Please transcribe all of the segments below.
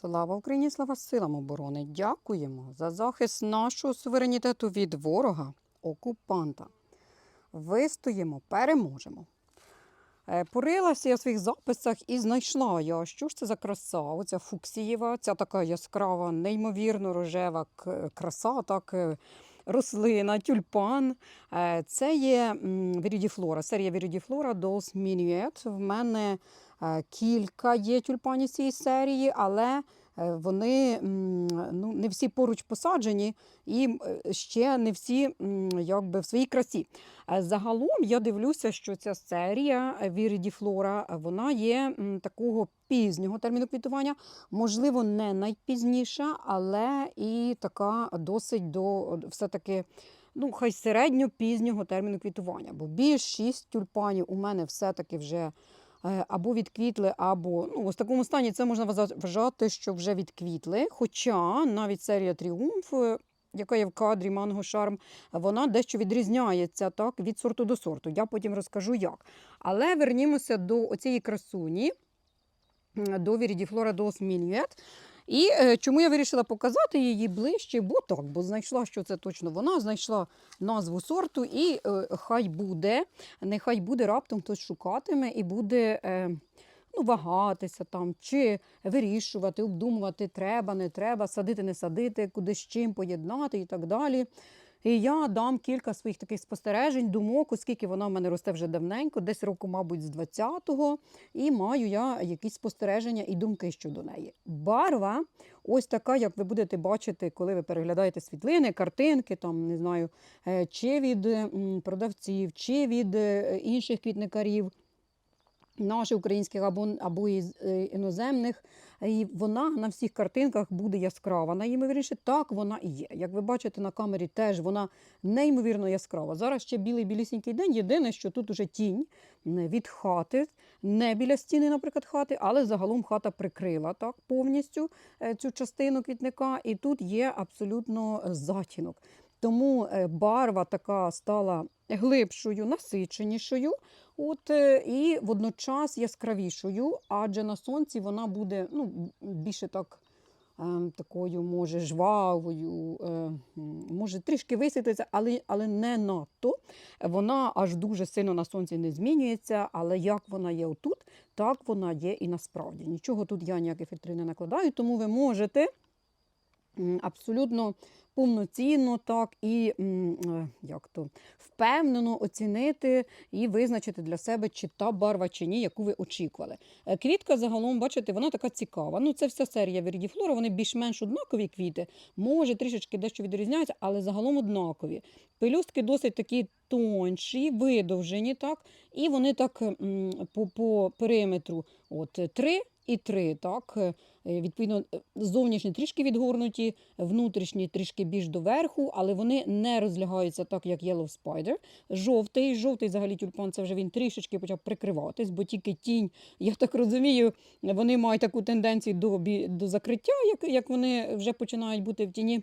Слава Україні, слава силам оборони! Дякуємо за захист нашого суверенітету від ворога, окупанта. Вистоїмо, переможемо. Е, Порилася я в своїх записах і знайшла я, що ж це за краса. Оця фуксієва, ця така яскрава, неймовірно рожева краса, так, е, рослина, тюльпан. Е, Це є Вірідіфлора, серія Вірідіфлора Dolls Minuet. В мене е, кілька є тюльпанів цієї серії, але вони ну, не всі поруч посаджені і е, ще не всі якби, в своїй красі. Е, Загалом я дивлюся, що ця серія Вірідіфлора вона є такого пізнього терміну квітування, можливо, не найпізніша, але і така досить до все-таки. Ну, хай середньо-пізнього терміну квітування, бо більшість тюльпанів у мене все-таки вже е, або відквітли, або ну, ось в такому стані це можна вважати- що вже відквітли. Хоча навіть серія Тріумф, е, яка є в кадрі Манго Шарм, вона дещо відрізняється так, від сорту до сорту. Я потім розкажу як. Але вернімося до цієї красуні, до Вірідіфлора Dos Minuet. І е, чому я вирішила показати її ближче, бо так, бо знайшла, що це точно вона, знайшла назву сорту, і е, хай буде, нехай буде раптом хтось шукатиме і буде е, ну, вагатися там, чи вирішувати, обдумувати, треба, не треба, садити, не садити, куди з чим поєднати і так далі. І я дам кілька своїх таких спостережень, думок, оскільки вона в мене росте вже давненько, десь року, мабуть, з 20-го, і маю я якісь спостереження і думки щодо неї. Барва ось така, як ви будете бачити, коли ви переглядаєте світлини, картинки, там, не знаю, е, чи від продавців, чи від е, інших квітникарів наших українських або, або е, іноземних. І вона на всіх картинках буде яскрава. Найімовірніше, так вона і є. Як ви бачите на камері, теж вона неймовірно яскрава. Зараз ще білий білісінький день. Єдине, що тут уже тінь від хати, не біля стіни, наприклад, хати, але загалом хата прикрила так повністю е, цю частину квітника, і тут є абсолютно затінок. Тому е, барва така стала глибшою, насиченішою. От, е, і водночас яскравішою, адже на сонці вона буде ну, більше так. ем, Такою, може, жвавою, е, може трішки висвітлиться, але, але не надто. Вона аж дуже сильно на сонці не змінюється, але як вона є отут, так вона є і насправді. Нічого тут я ніякі фільтри не накладаю, тому ви можете абсолютно повноцінно так і е, як то, впевнено оцінити і визначити для себе, чи та барва чи ні, яку ви очікували. Е, Квітка загалом, бачите, вона така цікава. Ну, це вся серія Вірідіфлора, вони більш-менш однакові квіти, може трішечки дещо відрізняються, але загалом однакові. Пелюстки досить такі тонші, видовжені, так, і вони так по, по периметру от, три і три, так, е, Відповідно, е, зовнішні трішки відгорнуті, внутрішні трішки більш доверху, але вони не розлягаються так, як Yellow Spider. Жовтий, жовтий взагалі тюльпан, це вже він трішечки почав прикриватись, бо тільки тінь, я так розумію, вони мають таку тенденцію до, до закриття, як, як вони вже починають бути в тіні.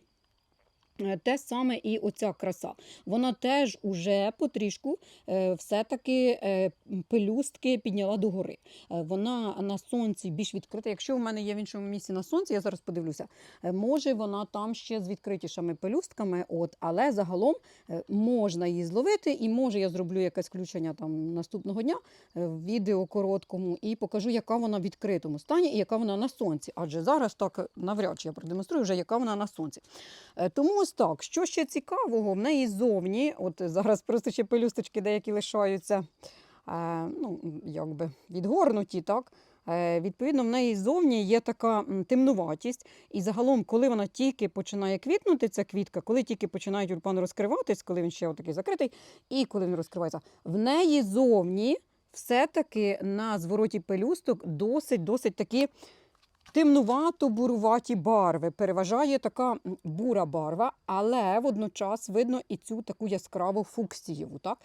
Е, Те саме і оця краса. Вона теж уже потрішку е, все-таки е, пелюстки підняла догори. Вона на сонці більш відкрита. Якщо в мене є в іншому місці на сонці, я зараз подивлюся, може вона там ще з відкритішими пелюстками, от, але загалом можна її зловити, і може я зроблю якесь включення там наступного дня в відео короткому і покажу, яка вона в відкритому стані і яка вона на сонці. Адже зараз так навряд чи я продемонструю вже, яка вона на сонці. Тому ось так, що ще цікавого, в неї зовні, от зараз просто ще пелюсточки деякі лишаються, е, ну, якби відгорнуті, так? Е, Відповідно, в неї зовні є така темнуватість, і загалом, коли вона тільки починає квітнути, ця квітка, коли тільки починає тюльпан розкриватись, коли він ще отакий закритий, і коли він розкривається, в неї зовні все-таки на звороті пелюсток досить досить такі темнувато-буруваті барви. Переважає така бура барва, але водночас видно і цю таку яскраву фуксієву. Так?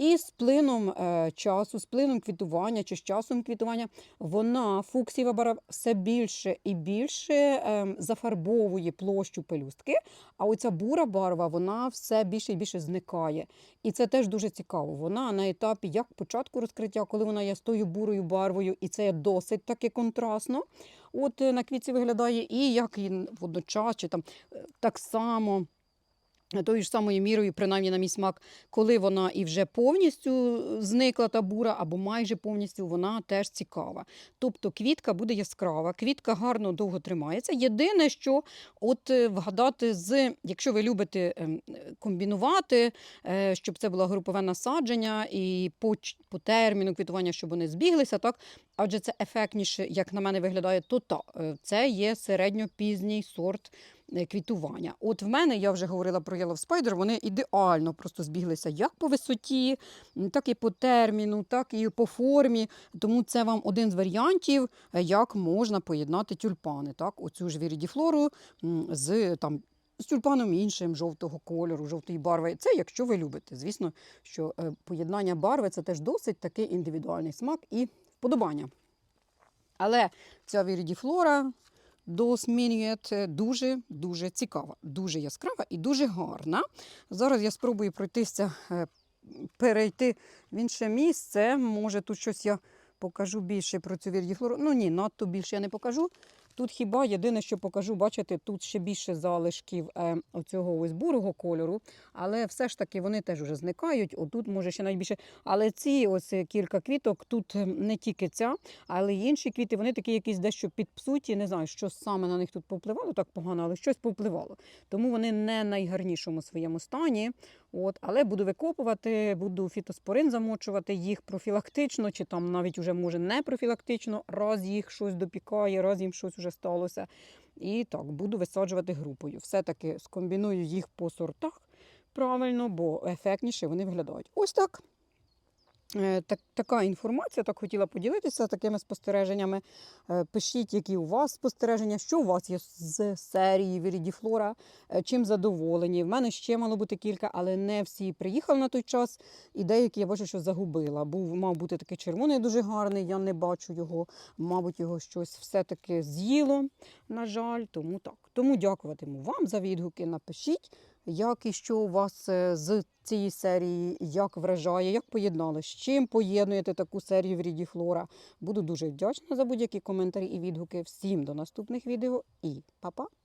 І з плином е, часу, з плином квітування чи з часом квітування, вона фуксієва барва все більше і більше е, зафарбовує площу пелюстки. А оця бура барва вона все більше і більше зникає. І це теж дуже цікаво. Вона на етапі як початку розкриття, коли вона є з тою бурою барвою, і це досить таки контрастно. От е, на квітці виглядає, і як він водночас, чи там е, так само. Тою ж самою мірою, принаймні на мій смак, коли вона і вже повністю зникла та бура, або майже повністю вона теж цікава. Тобто квітка буде яскрава, квітка гарно довго тримається. Єдине, що от е, вгадати з, якщо ви любите ем, е, комбінувати, е, щоб це було групове насадження і по, по терміну квітування, щоб вони збіглися, так адже це ефектніше, як на мене виглядає, то та, е, це є середньопізній сорт е, квітування. От в мене я вже говорила про Yellow Spider, вони ідеально просто збіглися як по висоті, так і по терміну, так і по формі. Тому це вам один з варіантів, е, як можна поєднати тюльпани. Так, оцю ж вірідіфлору з там. З тюльпаном іншим жовтого кольору, жовтої барви. Це якщо ви любите. Звісно, що е, поєднання барви це теж досить такий індивідуальний смак і вподобання. Але ця вірідіфлора до Смінюет дуже-дуже цікава, дуже яскрава і дуже гарна. Зараз я спробую пройтися, е, перейти в інше місце. Може, тут щось я покажу більше про цю вірідіфлору. Ну ні, надто більше я не покажу. Тут хіба єдине, що покажу, бачите, тут ще більше залишків е, оцього ось бурого кольору, але все ж таки вони теж вже зникають. Отут може ще навіть більше. Але ці ось е, кілька квіток, тут е, не тільки ця, але й інші квіти, вони такі якісь дещо підпсуті. Не знаю, що саме на них тут повпливало так погано, але щось повпливало. Тому вони не найгарнішому своєму стані. От, але буду викопувати, буду фітоспорин замочувати їх профілактично, чи там навіть уже може не профілактично, раз їх щось допікає, раз їм щось вже сталося. І так, буду висаджувати групою. Все-таки скомбіную їх по сортах правильно, бо ефектніше вони виглядають. Ось так. Е, Так, така інформація, так хотіла поділитися такими спостереженнями. Е, Пишіть, які у вас спостереження, що у вас є з серії Вірідіфлора, е, чим задоволені. В мене ще мало бути кілька, але не всі приїхали на той час. І деякі я бачу, що загубила. Був, мав бути такий червоний, дуже гарний, я не бачу його. Мабуть, його щось все-таки з'їло, на жаль. Тому так. Тому дякуватиму вам за відгуки. Напишіть, як і що у вас е, з цієї серії, як вражає, як поєднали, з чим поєднуєте таку серію в ріді Флора. Буду дуже вдячна за будь-які коментарі і відгуки. Всім до наступних відео і па-па!